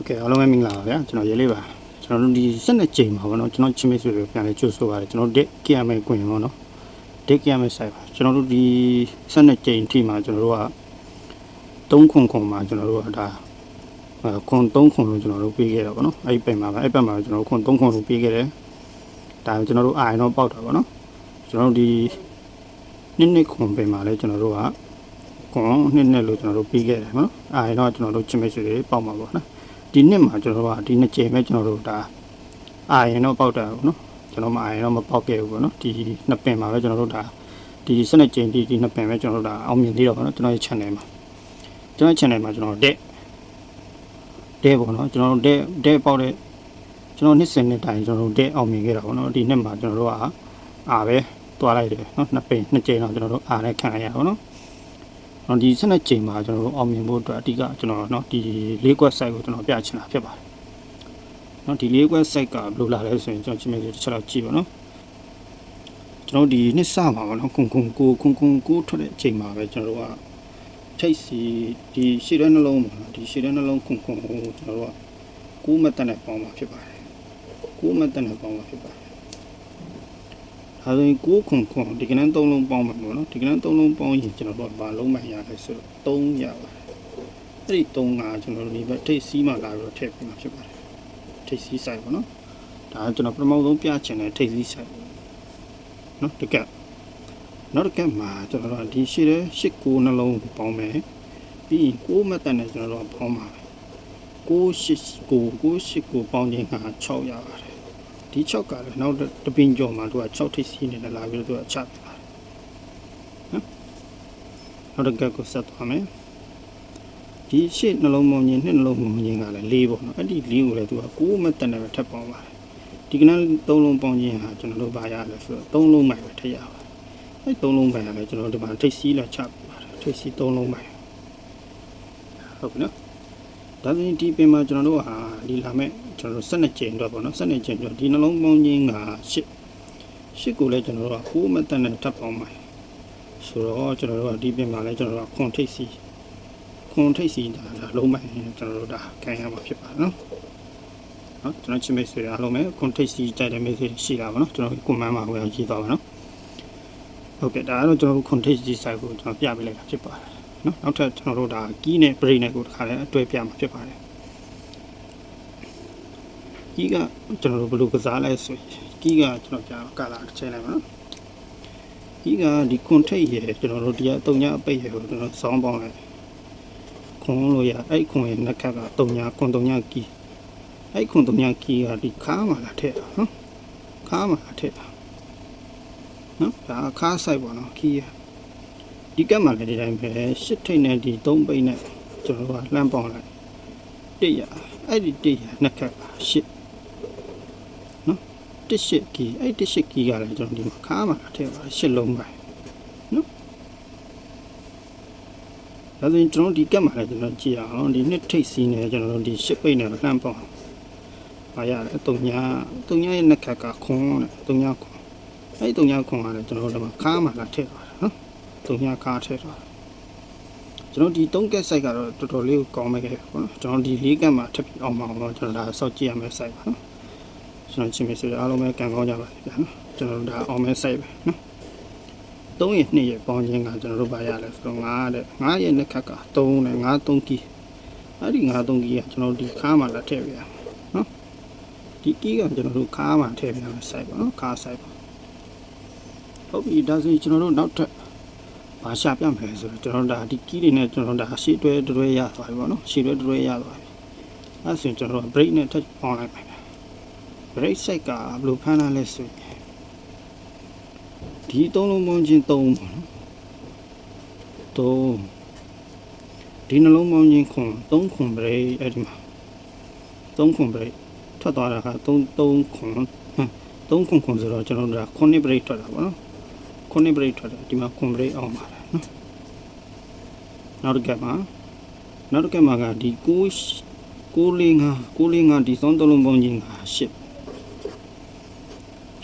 ဟုတ်ကဲ့အားလုံးပဲမင်္ဂလာပါဗျာကျွန်တော်ရေးလေးပါကျွန်တော်တို့ဒီစက်နဲ့ချိန်ပါဗောနော်ကျွန်တော်ချင်းမေးဆွေတွေပြန်လဲကြိုးဆိုပါတယ်ကျွန်တော်ဒက်ကီယာမဲကွင်ဗောနော်ဒက်ကီယာမဲဆိုင်ပါကျွန်တော်တို့ဒီစက်နဲ့ချိန်အထိမှာကျွန်တော်တို့က3ခွန်ခွန်မှာကျွန်တော်တို့ကဒါအဲခွန်3ခွန်လို့ကျွန်တော်တို့ပေးခဲ့တာဗောနော်အဲ့ဒီပိန်မှာပဲအဲ့ဘက်မှာကျွန်တော်တို့ခွန်3ခွန်လို့ပေးခဲ့တယ်ဒါကျွန်တော်တို့အာရုံတော့ပေါက်တာဗောနော်ကျွန်တော်တို့ဒီနှစ်နှစ်ခွန်ပိန်မှာလဲကျွန်တော်တို့ကခွန်နှစ်နှစ်လို့ကျွန်တော်တို့ပေးခဲ့တယ်ဗောနော်အာရုံတော့ကျွန်တော်တို့ချင်းမေးဆွေတွေပေါက်မှာဗောနော် ဒီနှစ်မှာကျွန်တော်တို့ကဒီနှစ်ကြိမ်ပဲကျွန်တော်တို့ဒါအာရင်တော့ပေါက်တာပေါ့နော်ကျွန်တော်မအာရင်တော့မပေါက်ခဲ့ဘူးပေါ့နော်ဒီနှစ်ပင်မှာပဲကျွန်တော်တို့ဒါဒီစနစ်ကြိမ်ဒီဒီနှစ်ပင်ပဲကျွန်တော်တို့ဒါအောင်မြင်သေးတော့ပေါ့နော်ကျွန်တော်ရဲ့ channel မှာကျွန်တော် channel မှာကျွန်တော်တဲ့တဲ့ပေါ့နော်ကျွန်တော်တို့တဲ့တဲ့ပေါက်တဲ့ကျွန်တော်နှစ်စဉ်နှစ်တိုင်းကျွန်တော်တို့တဲ့အောင်မြင်ခဲ့တာပေါ့နော်ဒီနှစ်မှာကျွန်တော်တို့ကအာပဲတွားလိုက်တယ်နော်နှစ်ပင်နှစ်ကြိမ်တော့ကျွန်တော်တို့အာနဲ့ခံရရပါတော့နော် နော်ဒီ12ချိန်မှာကျွန်တော်တို့အောင်မြင်ဖို့အတွက်အဓိကကျွန်တော်နော်ဒီ၄ကွက် site ကိုကျွန်တော်ပြချင်တာဖြစ်ပါတယ်နော်ဒီ၄ကွက် site ကဘယ်လိုလာလဲဆိုရင်ကျွန်တော်ချိန်မဲ့တစ်ချက်တော့ကြည့်ပါနော်ကျွန်တော်ဒီနှစ်ဆမှာပေါ့နော်ခုန်ခုန်ကိုခုန်ခုန်ကိုထွက်တဲ့အချိန်မှာပဲကျွန်တော်တို့ကထိတ်စီဒီရှေ့တဲ့နှလုံးမှာဒီရှေ့တဲ့နှလုံးခုန်ခုန်ကိုကျွန်တော်တို့ကကိုးမတက်တဲ့ပေါင်းမှာဖြစ်ပါတယ်ကိုးမတက်တဲ့ပေါင်းမှာဖြစ်ပါတယ် ဒါဆိုရင်ကိုးခုန်ခုန်ဒီကနေ့သုံးလုံးပေါင်းမှာပေါ့နော်ဒီကနေ့သုံးလုံးပေါင်းရင်ကျွန်တော်တို့ကဘာလုံးမှရလဲဆိုတော့3ရပါတယ်အဲ့ဒီ3ကကျွန်တော်တို့ဒီဘက်ထိတ်စီးမှလာပြီးတော့ထည့်ပေးမှာဖြစ်ပါတယ်ထိတ်စီးဆိုင်ပေါ့နော်ဒါကကျွန်တော်ပထမဆုံးပြချင်တဲ့ထိတ်စီးဆိုင်နော်တကက်နောက်တစ်ကက်မှာကျွန်တော်တို့ကဒီရှိတဲ့8 9နှလုံးပေါင်းမယ်ပြီးရင်6မှတ်တန်နဲ့ကျွန်တော်တို့ကပေါင်းပါမယ်6 8 9 9 8 9ပေါင်းခြင်းက6ရပါတယ် ဒီ6ကလည်းနောက်တပင်းကြော်မှာသူက6ထိပ်စီးနေတယ်လာပြီးတော့သူကချပြပါတယ်နော်နောက်တစ်ကက်ကိုဆက်သွားမယ်ဒီရှစ်နှလုံးမုံကြီးနှစ်နှလုံးမုံကြီးကလည်း၄ပေါ့နော်အဲ့ဒီ၄ကိုလည်းသူက9မတန်တယ်ပဲထပ်ပေါင်းပါတယ်ဒီကနေ့၃လုံးပေါင်းခြင်းဟာကျွန်တော်တို့ဘာရလဲဆိုတော့၃လုံးမှပဲထည့်ရပါတယ်အဲ့၃လုံးပဲလည်းကျွန်တော်တို့ဒီမှာထိပ်စီးလည်းချပြပါတယ်ထိပ်စီး၃လုံးပဲဟုတ်ပြီနော် ဒါဆိုရင်ဒီပင်မှာကျွန်တော်တို့ဟာဒီလာမဲ့ကျွန်တော်တို့12ကျင်းတော့ပေါ့နော်12ကျင်းတော့ဒီနှလုံးပေါင်းခြင်းက8 8ကိုလည်းကျွန်တော်တို့က9မတန်နဲ့ထပ်ပေါင်းပါဆိုတော့ကျွန်တော်တို့ကဒီပင်မှာလည်းကျွန်တော်တို့ကခွန်ထိတ်စီခွန်ထိတ်စီဒါဒါလုံးမိုင်းကျွန်တော်တို့ဒါခံရမှာဖြစ်ပါနော်နော်ကျွန်တော်ချင်းမိတ်ဆွေအားလုံးပဲခွန်ထိတ်စီကြိုက်တဲ့မိတ်ဆွေရှိတာပါနော်ကျွန်တော်ကွန်မန့်မှာဟိုရောက်ကြည့်သွားပါနော်ဟုတ်ကဲ့ဒါကတော့ကျွန်တော်တို့ခွန်ထိတ်စီ site ကိုကျွန်တော်ပြပေးလိုက်တာဖြစ်ပါတယ် နော်နောက်ထပ်ကျွန်တော်တို့ဒါကီးနဲ့ brain နဲ့ကိုတစ်ခါလဲအတွဲပြမှာဖြစ်ပါတယ်ကီးကကျွန်တော်တို့ဘယ်လိုကစားလဲဆိုရင်ကီးကကျွန်တော်ကြာကာလာတစ်ချိန်လိုက်ပါနော်ကီးကဒီကွန်ထိတ်ရယ်ကျွန်တော်တို့ဒီအတုံညာအပိတ်ရယ်ကိုကျွန်တော်စောင်းပေါင်းလိုက်ခွန်လို့ရအဲ့ခွန်ရဲ့နှက်ခက်ကတုံညာခွန်တုံညာကီးအဲ့ခွန်တုံညာကီးကဒီခါမှာလာထည့်တာနော်ခါမှာလာထည့်တာနော်ဒါခါဆိုင်ပါနော်ကီးရ ဒီကက်မှာလည်းဒီတိုင်းပဲရှစ်ထိတ်နဲ့ဒီသုံးပိတ်နဲ့ကျွန်တော်တို့ကလှမ်းပေါင်းလိုက်တစ်ရအဲ့ဒီတစ်ရနှစ်ခက်ပါရှစ်နော်တစ်ရှစ်ကီအဲ့တစ်ရှစ်ကီကလည်းကျွန်တော်ဒီမှာခါမှာထည့်ပါရှစ်လုံးပဲနော်ဒါဆိုရင်ကျွန်တော်ဒီကက်မှာလည်းကျွန်တော်ကြည့်အောင်ဒီနှစ်ထိတ်စီးနဲ့ကျွန်တော်တို့ဒီရှစ်ပိတ်နဲ့လှမ်းပေါင်းပါရတယ်တုံညာတုံညာရဲ့နှစ်ခက်ကခွန်တဲ့တုံညာခွန်အဲ့ဒီတုံညာခွန်ကလည်းကျွန်တော်တို့ဒီမှာခါမှာလာထည့်ပါနော် တုံညာကားထဲတော့ကျွန်တော်ဒီ3ကက် site ကတော့တော်တော်လေးကိုကောင်းမဲ့ခဲ့ပေါ့နော်ကျွန်တော်ဒီ4ကက်မှာထပ်ပြီးအောင်မအောင်တော့ကျွန်တော်ဒါစောက်ကြည့်ရမယ့် site ပါနော်ကျွန်တော်ချင်းမဆိုအားလုံးပဲကံကောင်းကြပါစေဗျာနော်ကျွန်တော်ဒါအောင်မဲ့ site ပဲနော်3ရက်2ရက်ပေါင်းခြင်းကကျွန်တော်တို့ပါရလဲဆိုတော့9တဲ့9ရက်နှစ်ခက်က3နဲ့9 3ကီအဲ့ဒီ9 3ကီကကျွန်တော်ဒီခါမှာလာထည့်ပြရနော်ဒီကီကကျွန်တော်တို့ခါမှာထည့်ပြရမယ့် site ပါနော်ခါ site ပါဟုတ်ပြီဒါဆိုရင်ကျွန်တော်တို့နောက်ထပ် ဘာရှာပြမယ်ဆိုတော့ကျွန်တော်တို့ဒါဒီကီးတွေနဲ့ကျွန်တော်တို့ဒါရှေ့တွဲတွဲရသွားပြီပေါ့နော်ရှေ့တွဲတွဲရသွားပြီအဲဆိုရင်ကျွန်တော်တို့ break နဲ့ touch ပေါင်းလိုက်ပါမယ် break site ကဘယ်လိုဖမ်းလာလဲဆိုရင်ဒီသုံးလုံးပေါင်းချင်းသုံးပေါ့နော်သုံးဒီနှလုံးပေါင်းချင်းခွန်သုံးခွန် break အဲ့ဒီမှာသုံးခွန် break ထွက်သွားတာကသုံးသုံးခွန်ဟမ်သုံးခွန်ခွန်ဆိုတော့ကျွန်တော်တို့ဒါခုနှစ် break ထွက်တာပေါ့နော်ခုနှစ် break ထွက်တယ်ဒီမှာခွန် break အောင်ပါတယ် နော်နောက်တစ်ကက်မှာနောက်တစ်ကက်မှာကဒီ6 645 645ဒီသုံးသုံးလုံးပေါင်းချင်းက10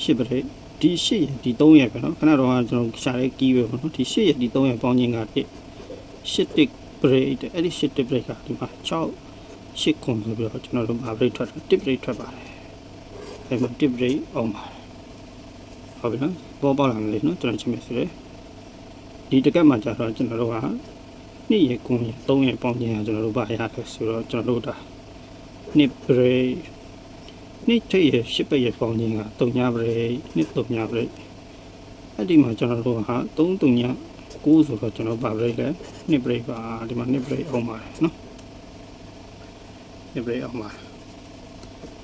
10 break ဒီ10ရဒီ3ရပဲနော်ခဏတော့ကျွန်တော်ရှာတဲ့ကီးပဲပေါ့နော်ဒီ10ရဒီ3ရပေါင်းချင်းက1 10 break တဲ့အဲ့ဒီ10 break ကဒီမှာ6ရှစ်ခုဆိုပြီးတော့ကျွန်တော်တို့မာဘရိတ်ထွက်တာတစ်ဘရိတ်ထွက်ပါတယ်အဲ့မှာတစ်ဘရိတ်အောင်ပါတယ်ဟုတ်ပြီနော်ပေါ်ပေါက်လာမယ်လေနော်ကျွန်တော်ချင်းမယ်ဆိုရယ် ဒီတကက်မှာကြာတော့ကျွန်တော်တို့ကနှစ်ရကုန်းရသုံးရပေါင်းခြင်းကကျွန်တော်တို့ဗာရတယ်ဆိုတော့ကျွန်တော်တို့ဒါနှစ်ဘရိတ်နှစ်ထိပ်ရရှစ်ပိတ်ရပေါင်းခြင်းကတုံညာဘရိတ်နှစ်တုံညာဘရိတ်အဲ့ဒီမှာကျွန်တော်တို့ကသုံးတုံညာကိုးဆိုတော့ကျွန်တော်ဗာဘရိတ်လဲနှစ်ဘရိတ်ပါဒီမှာနှစ်ဘရိတ်အောင်ပါတယ်နော်ပြပြအောင်ပါ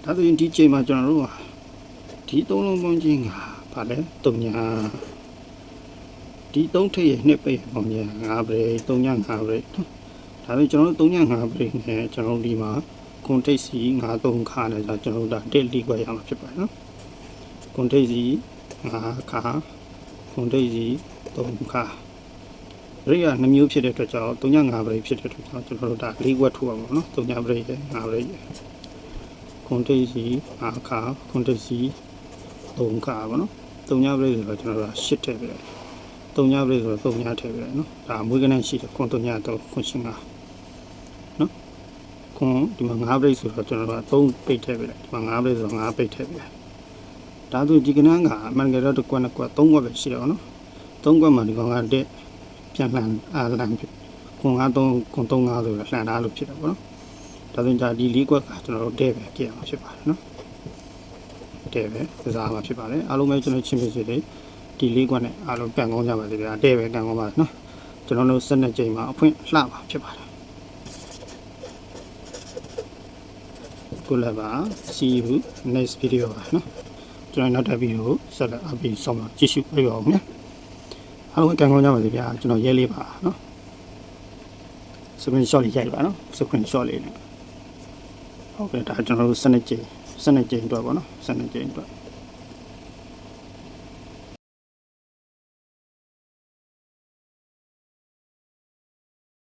ဒါဆိုရင်ဒီချိန်မှာကျွန်တော်တို့ကဒီသုံးလုံးပေါင်းချင်းကဗာလဲတုံညာ ဒီသုံးထည့်ရနှစ်ပိတ်ပေါင်းချင်းငါးပြိတုံညာငါးပြိဒါပေမဲ့ကျွန်တော်တို့တုံညာငါးပြိနဲ့ကျွန်တော်တို့ဒီမှာကွန်တိတ်စီငါးသုံးခါနဲ့ဒါကျွန်တော်တို့ဒါတက်လီခွဲရမှာဖြစ်ပါတယ်နော်ကွန်တိတ်စီငါးခါကွန်တိတ်စီသုံးခါရိယာနှမျိုးဖြစ်တဲ့အတွက်ကြောင့်3ည5ပရိဖြစ်တဲ့အတွက်ကြောင့်ကျွန်တော်တို့ဒါ၄ဝက်ထိုးပါမယ်နော်3ညပရိရဲ့5ပရိရဲ့ကွန်တိတ်စီ5ခါကွန်တိတ်စီ3ခါပါနော်3ညပရိဆိုတော့ကျွန်တော်တို့8ထည့်ပြတယ် 3ညပရိဆိုတော့3ညထည့်ပြတယ်နော်ဒါမွေးကနန်းရှိတယ်ကွန်3ည3ကွန်ရှင်5နော်ကွန်ဒီမှာ5ပရိဆိုတော့ကျွန်တော်တို့3ပိတ်ထည့်ပြတယ်ဒီမှာ5ပရိဆိုတော့5ပိတ်ထည့်ပြတယ်ဒါဆိုဒီကနန်းကအမှန်ကြတော့တစ်ကွက်နှစ်ကွက်3ကွက်ပဲရှိတော့နော်3ကွက်မှာဒီကောင်ကတဲ့ပြန်လှန်အာလှန်ဖြစ်ခွန်93ခွန်35ဆိုတော့လှန်ထားလို့ဖြစ်တယ်ပေါ့နော်ဒါဆိုရင်ဒါဒီလေးကွက်ကကျွန်တော်တို့တဲ့ပဲကြည့်ရမှာဖြစ်ပါတယ်နော်တဲ့ပဲကစားမှာဖြစ်ပါတယ်အားလုံးပဲကျွန်တော်ချင်းဖြစ်စေတယ် ဒီလေးကွက်နဲ့အားလုံးကန်ကောင်းကြပါစေဗျာတဲ့ပဲကန်ကောင်းပါနော်ကျွန်တော်တို့စနေချိန်မှာအဖွင့်လှပါဖြစ်ပါတယ်ကိုလည်းပါ see you next video ပါနော်ကျွန်တော်နောက်တစ်ဗီဒီယိုဆက်လက်အပြီးဆုံးမှာကြည့်ရှုပေးပါဦးနော်အားလုံးကံကောင်းကြပါစေဗျာကျွန်တော်ရဲလေးပါနော် screen shot လေးရိုက်ပါနော် screen shot လေးနဲ့ဟုတ်ကဲ့ဒါကျွန်တော်တို့စနစ်ကြိမ်စနစ်ကြိမ်အတွက်ပေါ့နော်စနစ်ကြိမ်အတွက်